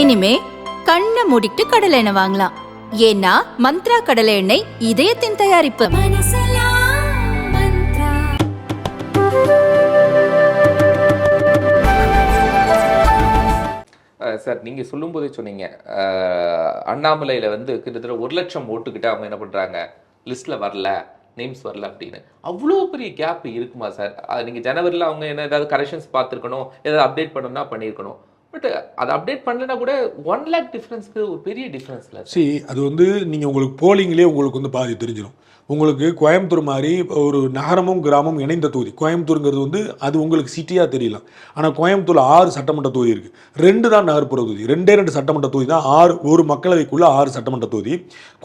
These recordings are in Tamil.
இனிமே கண்ணை மூடிட்டு கடலை எண்ணெய் வாங்கலாம். ஏன்னா மந்த்ரா கடலை எண்ணெய் இதயத்தின் தயாரிப்பு. சார் நீங்கள் சொல்லும்போதே சொன்னீங்க. அண்ணாமலையில் வந்து கிட்டத்தட்ட ஒரு லட்சம் ஓட்டுக்கிட்ட அவங்க என்ன பண்ணுறாங்க லிஸ்ட்டில் வரல நேம்ஸ் வரல அப்படின்னு. அவ்வளோ பெரிய கேப் இருக்குமா சார்? நீங்கள் ஜனவரியில் அவங்க என்ன ஏதாவது கரெக்ஷன்ஸ் பார்த்துருக்கணும் ஏதாவது அப்டேட் பண்ணணும்னா பண்ணியிருக்கணும். பட் அதை அப்டேட் பண்ணலனா கூட ஒன் லேக் டிஃப்ரென்ஸ்க்கு ஒரு பெரிய டிஃப்ரென்ஸில் சரி அது வந்து நீங்கள் உங்களுக்கு போலிங்லேயே உங்களுக்கு வந்து பாதி தெரிஞ்சிடும் உங்களுக்கு கோயம்புத்தூர் மாதிரி ஒரு நகரமும் கிராமமும் இணைந்த தொகுதி. கோயம்புத்தூருங்கிறது வந்து அது உங்களுக்கு சிட்டியாக தெரியலாம் ஆனால் கோயம்புத்தூரில் ஆறு சட்டமன்ற தொகுதி இருக்குது ரெண்டு தான் நகர்ப்புற தொகுதி. ரெண்டே ரெண்டு சட்டமன்ற தொகுதி தான் ஆறு ஒரு மக்களவைக்குள்ளே ஆறு சட்டமன்ற தொகுதி.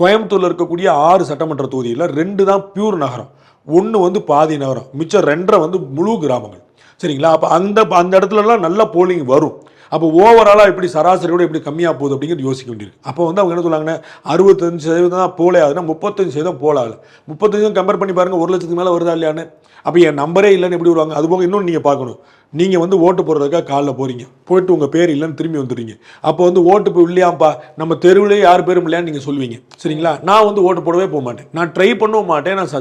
கோயம்புத்தூரில் இருக்கக்கூடிய ஆறு சட்டமன்ற தொகுதியில் ரெண்டு தான் பியூர் நகரம். ஒன்று வந்து பாதி நகரம். மிச்சம் ரெண்டரை வந்து முழு கிராமங்கள். சரிங்களா? அப்போ அந்த அந்த இடத்துலலாம் நல்ல போலிங் வரும். அப்போ ஓவராலாக எப்படி சராசரியோட எப்படி கம்மியாக போகுது அப்படிங்கிறது யோசிக்க வேண்டியிருக்கு. அப்போ வந்து அவங்க என்ன சொல்லுவாங்கன்னா அறுபத்தஞ்சு சதவீதம் தான் போலே ஆகுதுன்னா முப்பத்தஞ்சு சதவீதம் போல ஆகல. முப்பத்தஞ்சு கம்பேர் பண்ணி பாருங்கள் ஒரு லட்சத்துக்கு மேலே வருதா இல்லையான்னு. அப்போ என் நம்பரே இல்லைன்னு எப்படி வருவாங்க? அது போக இன்னொன்று நீங்கள் பார்க்கணும். நீங்கள் வந்து ஓட்டு போடுறதுக்காக காலைல போகிறீங்க போயிட்டு உங்கள் பேர் இல்லைன்னு திரும்பி வந்துடுறீங்க. அப்போ வந்து ஓட்டு இப்போ இல்லையாப்பா நம்ம தெருவிலே யார் பேரும் இல்லையான்னு நீங்கள் சொல்லுவீங்க. சரிங்களா? நான் வந்து ஓட்டு போடவே போக மாட்டேன். நான் ட்ரை பண்ணவும் மாட்டேன். நான்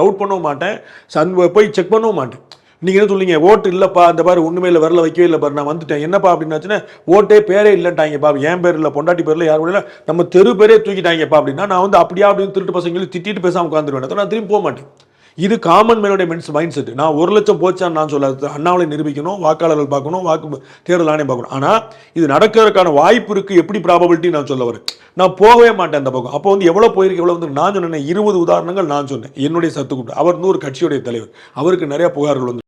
டவுட் பண்ணவும் மாட்டேன். சன் போய் செக் பண்ணவும் மாட்டேன். நீங்கள் என்ன சொல்லுங்க ஓட்டு இல்லைப்பா அந்த பாரு ஒன்றுமே இல்லை வரல வைக்கவே இல்லை பாரு நான் வந்துட்டேன். என்னப்பா அப்படின்னாச்சுன்னா ஓட்டே பேரே இல்லைட்டாங்கப்பா என் பேர் இல்லை பொண்டாட்டி பேரில் யாரும் இல்லை. நம்ம தெரு பேரே தூக்கிட்டாங்கப்பா அப்படின்னா நான் வந்து அப்படியா அப்படின்னு திருட்டு பசங்களும் திட்டிட்டு பேசாமல் உட்காந்துருவேன் நான் திரும்பி போக மாட்டேன். இது காமன் மேனுடைய மென்ஸ் மைண்ட் செட் நான் ஒரு லட்சம் போச்சான்னு நான் சொல்லாது அண்ணாவளை நிரூபிக்கணும் வாக்காளர்கள் பார்க்கணும் வாக்கு தேர்தல் ஆணையம் பார்க்கணும். ஆனால் இது நடக்கிறதுக்கான வாய்ப்பு இருக்குது எப்படி ப்ராபபிலிட்டி நான் சொல்ல வரேன்? நான் போகவே மாட்டேன் அந்த பக்கம். அப்போ வந்து எவ்வளோ போயிருக்கு எவ்வளோ வந்து நான் சொன்னேன் இருபது உதாரணங்கள் நான் சொன்னேன். என்னுடைய சத்து கூப்பிட்டு அவர் வந்து ஒரு கட்சியுடைய தலைவர். அவருக்கு நிறைய புகார்கள் வந்து